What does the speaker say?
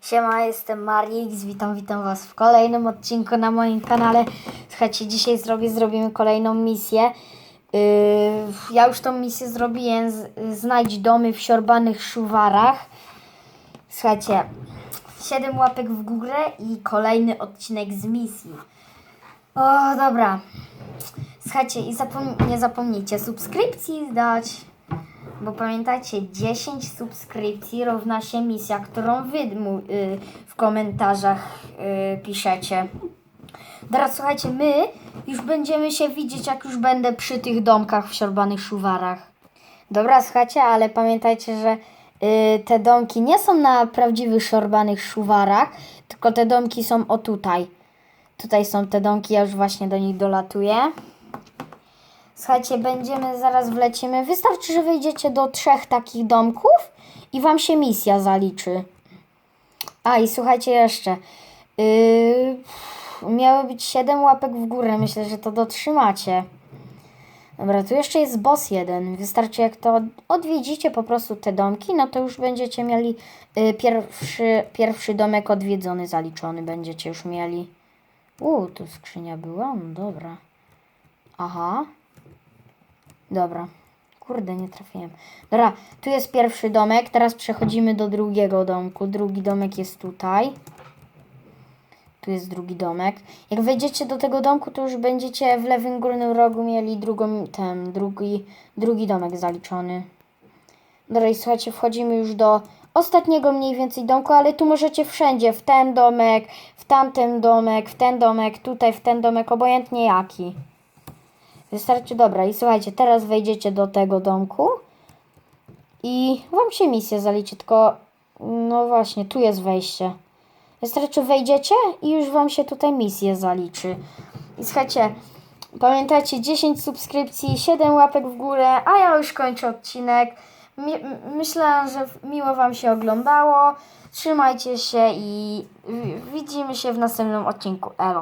Siema, jestem Marix, witam, witam Was w kolejnym odcinku na moim kanale. Słuchajcie, dzisiaj zrobię, zrobimy kolejną misję. Yy, ja już tą misję zrobiłem, znajdź domy w siorbanych szuwarach. Słuchajcie, 7 łapek w górę i kolejny odcinek z misji. O, dobra. Słuchajcie, i zapom- nie zapomnijcie subskrypcji dać. Bo pamiętajcie, 10 subskrypcji równa się misja, którą wy y, w komentarzach y, piszecie. Teraz słuchajcie, my już będziemy się widzieć, jak już będę przy tych domkach w siorbanych szuwarach. Dobra, słuchajcie, ale pamiętajcie, że y, te domki nie są na prawdziwych siorbanych szuwarach, tylko te domki są o tutaj. Tutaj są te domki, ja już właśnie do nich dolatuję. Słuchajcie, będziemy, zaraz wlecimy. Wystarczy, że wejdziecie do trzech takich domków i wam się misja zaliczy. A i słuchajcie jeszcze. Yy, miało być 7 łapek w górę. Myślę, że to dotrzymacie. Dobra, tu jeszcze jest boss jeden. Wystarczy, jak to odwiedzicie po prostu te domki, no to już będziecie mieli yy, pierwszy, pierwszy domek odwiedzony, zaliczony będziecie już mieli. U, tu skrzynia była? No dobra. Aha. Dobra. Kurde, nie trafiłem. Dobra, tu jest pierwszy domek. Teraz przechodzimy do drugiego domku. Drugi domek jest tutaj. Tu jest drugi domek. Jak wejdziecie do tego domku, to już będziecie w lewym górnym rogu mieli drugą, ten, drugi, drugi domek zaliczony. Dobra, i słuchajcie, wchodzimy już do ostatniego mniej więcej domku, ale tu możecie wszędzie, w ten domek, w tamten domek, w ten domek, tutaj, w ten domek, obojętnie jaki. Wystarczy, dobra, i słuchajcie, teraz wejdziecie do tego domku i wam się misja zaliczy, tylko no właśnie, tu jest wejście. Wystarczy wejdziecie i już wam się tutaj misję zaliczy. I słuchajcie, pamiętajcie, 10 subskrypcji, 7 łapek w górę, a ja już kończę odcinek. Mi- myślę, że miło wam się oglądało. Trzymajcie się i widzimy się w następnym odcinku. Elo.